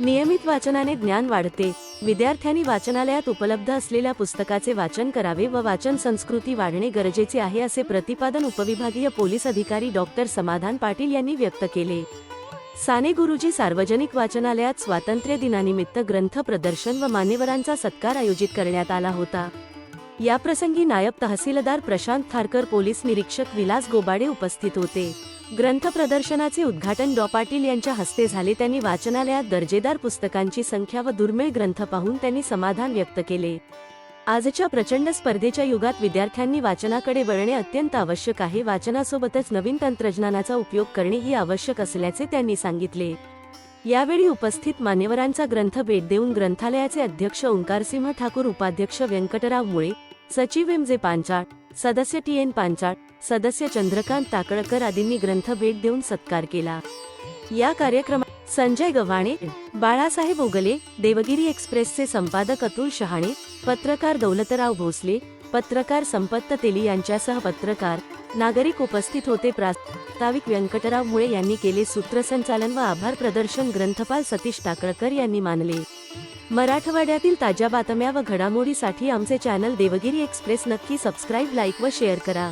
नियमित वाचनाने ज्ञान वाढते. विद्यार्थ्यांनी वाचनालयात उपलब्ध असलेल्या पुस्तकाचे वाचन करावे व वाचन संस्कृती वाढणे गरजेचे आहे असे प्रतिपादन उपविभागीय पोलीस अधिकारी डॉक्टर समाधान पाटील यांनी व्यक्त केले. साने गुरुजी सार्वजनिक वाचनालयात स्वातंत्र्य दिनानिमित्त ग्रंथ प्रदर्शन व मान्यवरांचा सत्कार आयोजित करण्यात आला होता. याप्रसंगी नायब तहसीलदार प्रशांत थारकर पोलीस निरीक्षक विलास गोबाडे उपस्थित होते. ग्रंथ प्रदर्शनाचे उद्घाटन डॉ. पाटील यांच्या हस्ते झाले. त्यांनी वाचनालयात दर्जेदार पुस्तकांची संख्या व दुर्मिळ ग्रंथ पाहून त्यांनी समाधान व्यक्त केले. आजच्या प्रचंड स्पर्धेच्या युगात विद्यार्थ्यांनी वाचनाकडे वळणे अत्यंत आवश्यक आहे. वाचनासोबतच नवीन तंत्रज्ञानाचा उपयोग करणे ही आवश्यक असल्याचे त्यांनी सांगितले. यावेळी उपस्थित मान्यवरांचा ग्रंथ भेट देऊन ग्रंथालयाचे अध्यक्ष ओंकारसिंह ठाकूर उपाध्यक्ष व्यंकटराव मुळे सचिव एम जे पांचाळ सदस्य टी एन पांचाळ सदस्य चंद्रकांत ताकळकर आदींनी ग्रंथ भेट देऊन सत्कार केला. या कार्यक्रमात संजय गव्हाणे बाळासाहेब ओगले देवगिरी एक्सप्रेसचे संपादक अतुल शहाणे पत्रकार दौलतराव भोसले पत्रकार संपत्त तेली यांच्यासह पत्रकार नागरिक उपस्थित होते प्रास्ताविक व्यंकटराव मुळे यांनी केले सूत्रसंचालन व आभार प्रदर्शन ग्रंथपाल सतीश टाकळकर यांनी मानले. मराठवाड्यातील ताज्या बातम्या व घडामोडीसाठी आमचे चॅनल देवगिरी एक्सप्रेस नक्की सबस्क्राईब लाईक व शेअर करा.